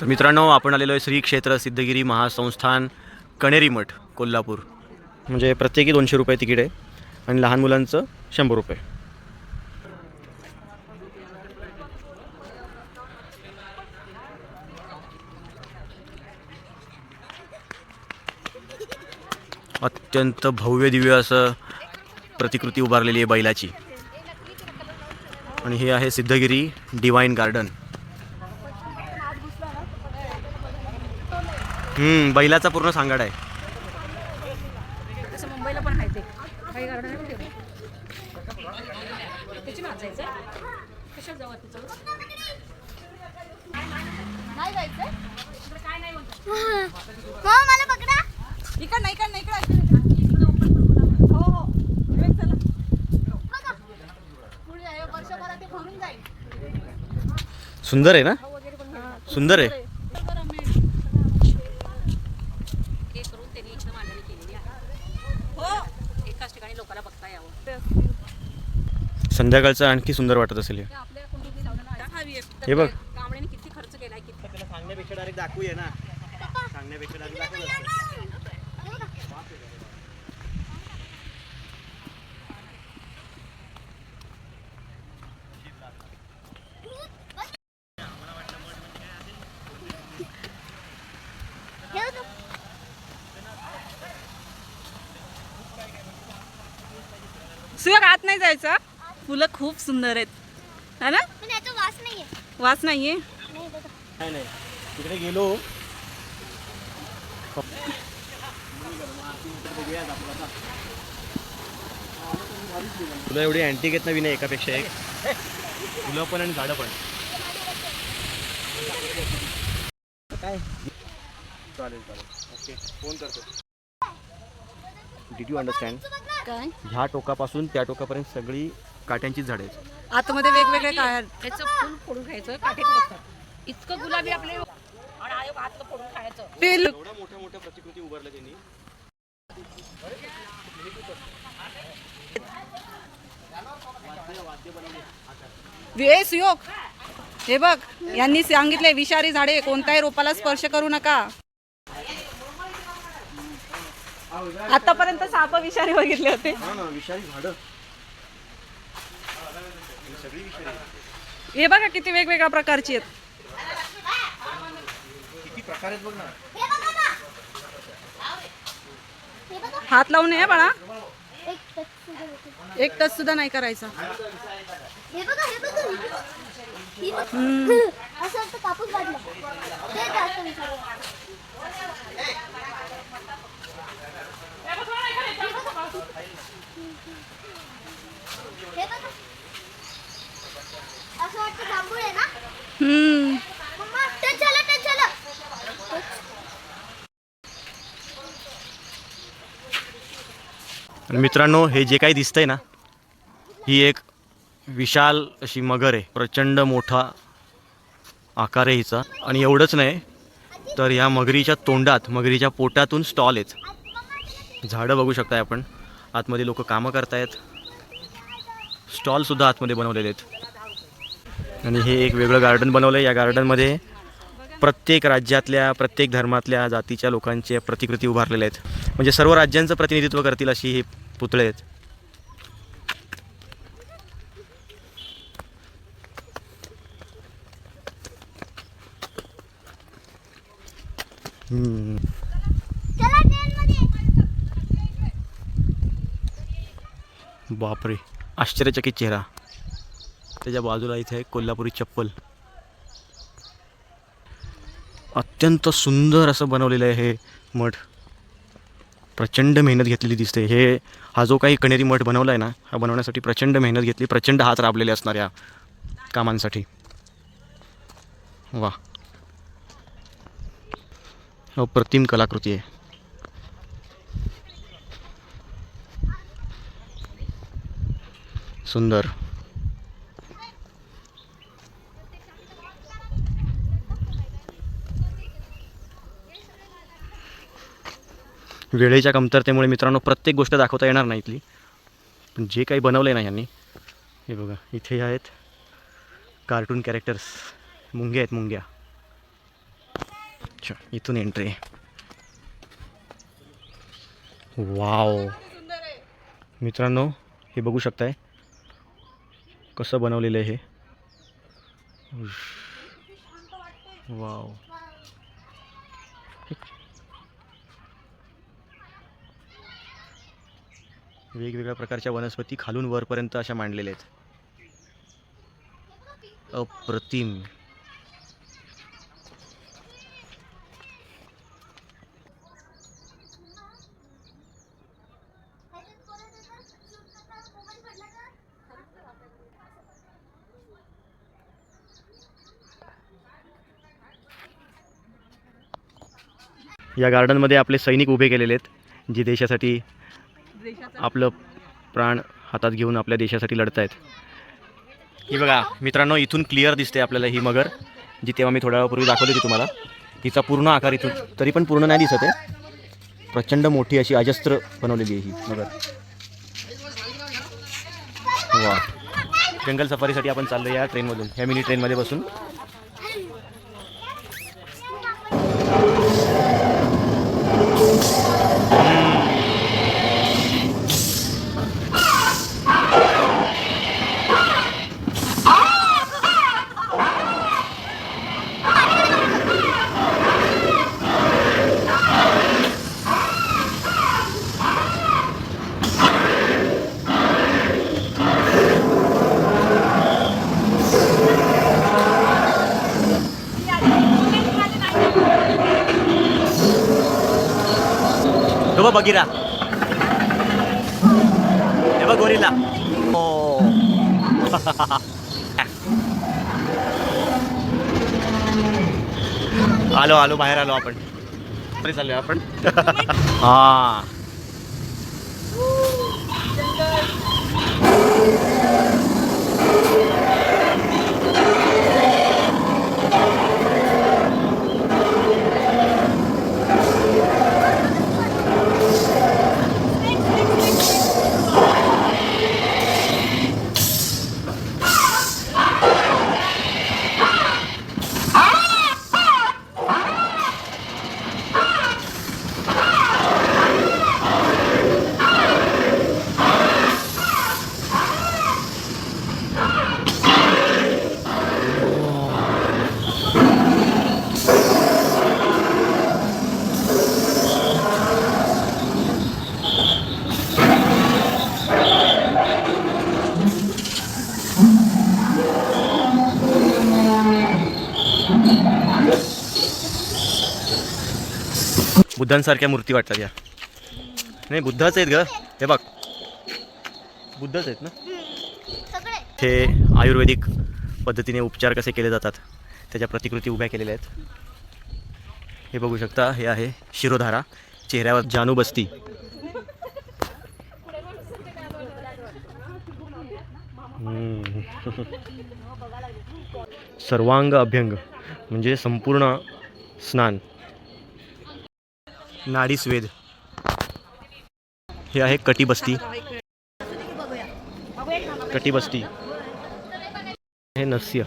तर मित्रांनो आपण आलेलो आहे श्री क्षेत्र सिद्धगिरी महासंस्थान कणेरी मठ कोल्हापूर. म्हणजे प्रत्येकी दोनशे रुपये तिकीट आहे आणि लहान मुलांचं शंभर रुपये. अत्यंत भव्य दिव्य असं प्रतिकृती उभारलेली आहे बैलाची. आणि हे आहे सिद्धगिरी डिवाईन गार्डन. हम्म बैलाचा पूर्ण सांगाड आहे. तसं मुंबईला पण आहे ते. काही गार्डन आहे पण तेवढं त्याची नाचायचं कशात जाऊ तिचं नाही जायचं काय नाही म्हणतात. मला पकडा. इकडं नाही इकडं नाही इकडं. हो हो. विवेक चला. बघा. पुढे आहे, वर्षभरात ते भरून जाईल. सुंदर आहे ना? सुंदर आहे हे करून त्यांनी इथं मांडणी केलेली आहे हो एकाच ठिकाणी लोकांना बघता यावं संध्याकाळचं आणखी सुंदर वाटत असेल हे. हे बघ. कांबळेने किती खर्च केलाय किती सांगण्यापेक्षा डायरेक्ट दाखवूया ना सांगण्यापेक्षा डायरेक्ट. सुयोग आत नाही जायचं फुलं खूप सुंदर आहेत. है ना? याचा वास नाहीये. वास नाहीये? नाही नाही नाही. तिकडे गेलो. तुला एवढी अँटिक आहेत ना विनय एकापेक्षा एक. फुलं पण आणि झाडं पण. काय? चालेल चालेल. ओके. फोन करतो. डिड यू अंडरस्टँड काय ह्या टोकापासून त्या टोकापर्यंत सगळी काट्यांचीच झाडं आहेत. आतमध्ये वेगवेगळे काय त्याचं फुल फोडून खायचं काटे बसतात इतकं गुलाबी आपले आणि आयोग हातलं फोडून खायचं? ते एवढ्या मोठ्या मोठ्या प्रतिकृती उभारल्या त्यांनी. ए सुयोग हे बघ यांनी सांगितले विषारी झाडे कोणत्याही रोपाला स्पर्श करू नका. आतापर्यंत साप विषारी बघितले होते. हा ना विषारी झाडं. ही बघा किती वेगवेगळ्या प्रकारची आहेत. किती प्रकार आहेत बघ ना. बघा ना बघा हात लावून ये बाळा. एक टच सुद्धा नको. एक टच सुद्धा नाही करायचा. हे बघा हे बघा ही बघ. असं वाटतं कापूस वाढला ते जास्त विचार. असं वाटतं जांभूळ आहे ना? हम्म. मम्मा टच झालं टच झालं आणि मित्रांनो हे जे काही दिसतंय ना ही एक विशाल अशी मगर आहे. प्रचंड मोठा आकार आहे हिचा. आणि एवढंच नाही तर ह्या मगरीच्या तोंडात मगरीच्या पोटातून स्टॉल आहेत. झाडं बघू शकताय आपण. आतमध्ये लोक कामं करतायत. स्टॉलसुद्धा आतमध्ये बनवलेले आहेत. आणि हे एक वेगळं गार्डन बनवलं आहे या गार्डनमध्ये प्रत्येक राज्यातल्या प्रत्येक धर्मातल्या जातीच्या लोकांच्या प्रतिकृती उभारलेल्या आहेत. म्हणजे सर्व राज्यांचं प्रतिनिधित्व करतील अशी हे पुतळे आहेत. बापरे. आश्चर्यचकित चेहरा. त्याच्या बाजूला इथे कोल्हापुरी चप्पल. अत्यंत सुंदर असं बनवलेलं आहे हे मठ. प्रचंड मेहनत घेतलेली दिसते. हे हा जो काही कणेरी मठ बनवला आहे ना हा बनवण्यासाठी प्रचंड मेहनत घेतली प्रचंड हात राबलेले असणार या कामांसाठी. वा अप्रतिम हो, कलाकृती आहे. सुंदर. वेळेच्या कमतरतेमुळे मित्रांनो प्रत्येक गोष्ट दाखवता येणार नाही इथली. पण जे काही बनवलं आहे ना यांनी हे बघा इथे आहेत कार्टून कॅरेक्टर्स मुंग्या आहेत मुंग्या. अच्छा इथून एंट्री वाव मित्रांनो हे बघू शकताय कसं बनवलेलं आहे हे. वाव वेगवेगळ्या प्रकारच्या वनस्पती खालून वरपर्यंत अशा मांडलेल्या आहेत. अप्रतिम. या गार्डनमध्ये आपले सैनिक उभे केलेले आहेत जे देशासाठी आपलं प्राण हातात घेऊन आपल्या देशासाठी लढत आहेत ही बघा मित्रांनो इथून क्लिअर दिसते आपल्याला ही मगर जी तेव्हा मी थोड्या वेळापूर्वी दाखवली होती तुम्हाला. हिचा पूर्ण आकार इथून तरी पण पूर्ण नाही दिसत आहे. प्रचंड मोठी अशी अजस्त्र बनवलेली आहे ही मगर. वा जंगल सफारीसाठी आपण चाललो या ट्रेनमधून ह्या मिनी ट्रेनमध्ये बसून. बघिरा हे बघ गोरीला ओ आलो आलो बाहेर आलो आपण तरी चाललो आपण हा बुद्धांसारख्या मूर्ती वाटतात या. नाही बुद्धच आहेत ग. हे बघ. बुद्धच आहेत ना? हे आयुर्वेदिक पद्धतीने उपचार कसे केले जातात त्याच्या प्रतिकृती उभ्या केलेल्या आहेत. हे बघू शकता हे आहे शिरोधारा चेहऱ्यावर जानू बसती. सर्वांग अभ्यंग म्हणजे संपूर्ण स्नान. नाडी स्वेद. हे आहे कटिबस्ती कटिबस्ती हे नस्य.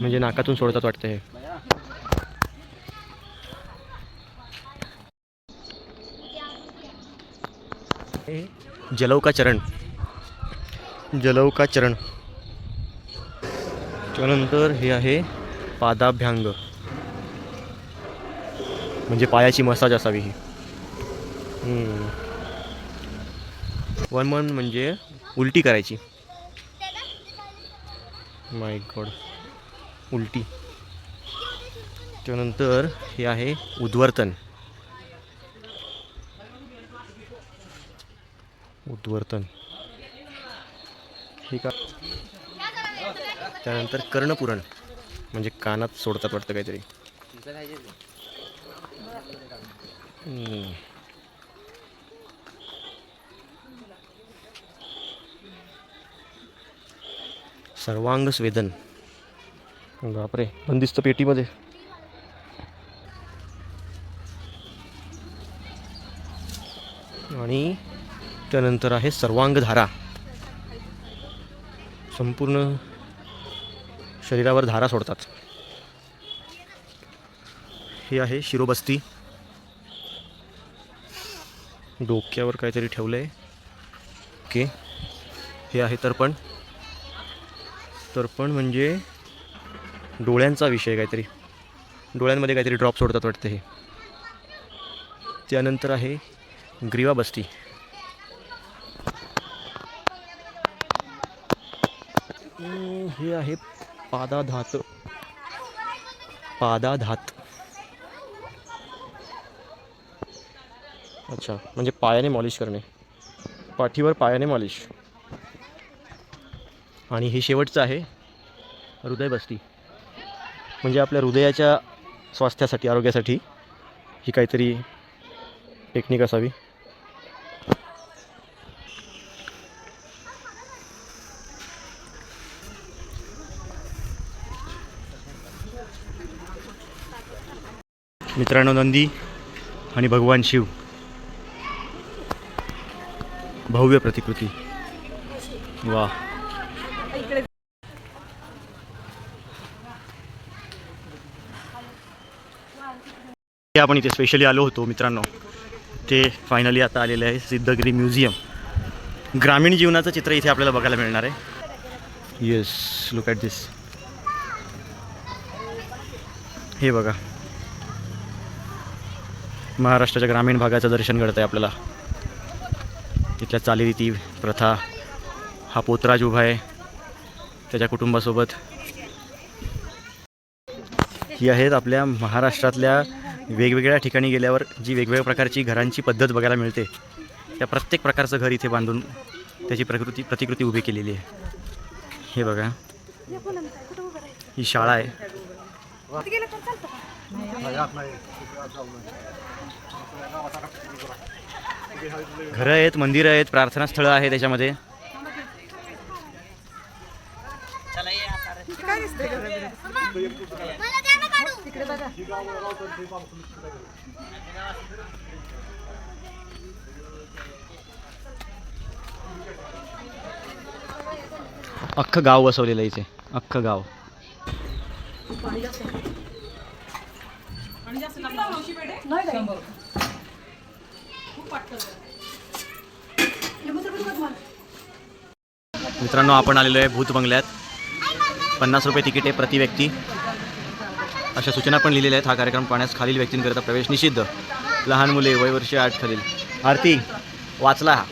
म्हणजे नाकातून सोडतात वाटतं हे हे. जलौका चरण. जलौका चरण. त्यानंतर हे आहे पादाभ्यांग. म्हणजे पायाची मसाज असावी ही. वन वन म्हणजे उलटी करायची. माय गॉड उलटी. त्यानंतर हे आहे उद्वर्तन. उद्वर्तन. ठीक आहे त्यानंतर कर्णपुरण. म्हणजे कानात सोडतात वाटतं काहीतरी. सर्वांग स्वेदन. बापरे बंदिस्त पेटीमध्ये. आणि त्यानंतर आहे सर्वांग धारा. संपूर्ण शरीरावर धारा सोडतात. हे आहे शिरोबस्ती. डोक्यावर काहीतरी ठेवलं आहे ओके. हे आहे तर्पण. तर्पण म्हणजे डोळ्यांचा विषय काहीतरी. डोळ्यांमध्ये काहीतरी ड्रॉप सोडतात वाटतं हे. त्यानंतर आहे ग्रीवा बस्ती. हे आहे पादाधात. पादाधात. अच्छा म्हणजे पायाने मॉलिश करणे. पाठीवर पायाने मॉलिश. आणि हे शेवटचं आहे हृदय बस्ती. म्हणजे आपल्या हृदयाच्या स्वास्थ्यासाठी आरोग्यासाठी ही काहीतरी टेक्निक असावी. मित्रांनो नंदी आणि भगवान शिव. भव्य प्रतिकृती. वा. ते आपण इथे स्पेशली आलो होतो मित्रांनो. ते फायनली आता आलेले आहे सिद्धगिरी म्युझियम ग्रामीण जीवनाचं चित्र इथे आपल्याला बघायला मिळणार आहे. येस लुक ॲट दिस हे बघा. महाराष्ट्राच्या ग्रामीण भागाचं दर्शन घडत आहे आपल्याला. तिथल्या चालीरीती प्रथा हा पोतराज उभा आहे त्याच्या कुटुंबासोबत. ही आहेत आपल्या महाराष्ट्रातल्या वेगवेगळ्या ठिकाणी गेल्यावर जी वेगवेगळ्या प्रकारची घरांची पद्धत बघायला मिळते त्या प्रत्येक प्रकारचं घर इथे बांधून त्याची प्रकृती प्रतिकृती उभी केलेली आहे. हे बघा. ही शाळा आहे. घरं आहेत मंदिरं आहेत प्रार्थनास्थळं आहे त्याच्यामध्ये. अख्खं गाव बसवलेलं आहे इथे. अख्खं गाव. मित्रांनो आपण आलेलो आहे भूत बंगल्यात. पन्नास रुपये तिकीट आहे प्रति व्यक्ती. अशा सूचना पण लिहिलेल्या आहेत. हा कार्यक्रम पाहण्यास खालील व्यक्तींकरिता प्रवेश निषिद्ध. लहान मुले वय वर्ष आठ खालील. आरती वाचला हा.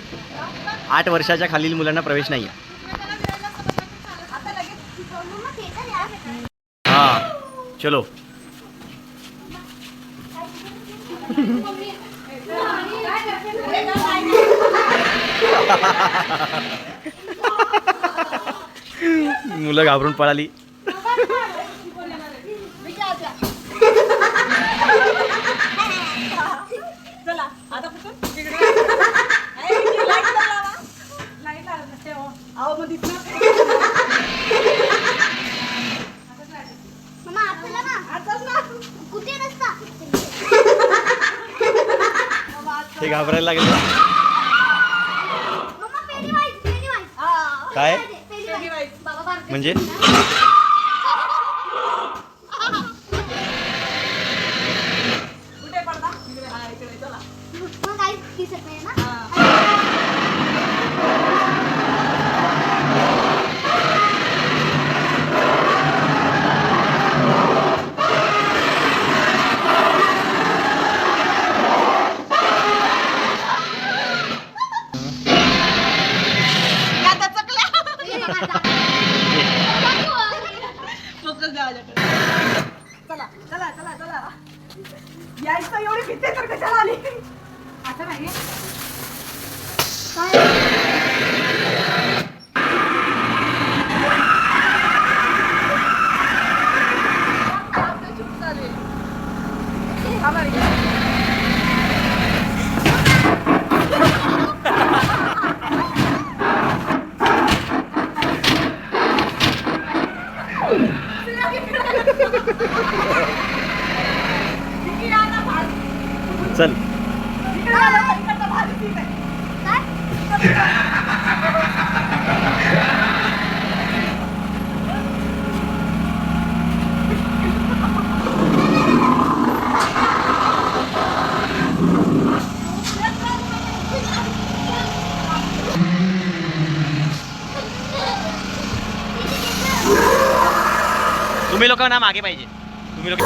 आठ वर्षाच्या खालील मुलांना प्रवेश नाही आहे हा चलो मुलं घाबरून पळाली चला आता कुठून तिकडे ए, इकडे light तर लावा. Light लावा नसते, हो. अहो, मग तिथनं- मम्मा आत चला ना आताच मुलं घाबरून पळाली. हे घाबरायला लागेल. काय? म्हणजे? यायचं एवढी भीती तर कशाला आली? असं नाही. चल. तुम्ही लोकांना मागे पाहिजे. तुम्ही लोक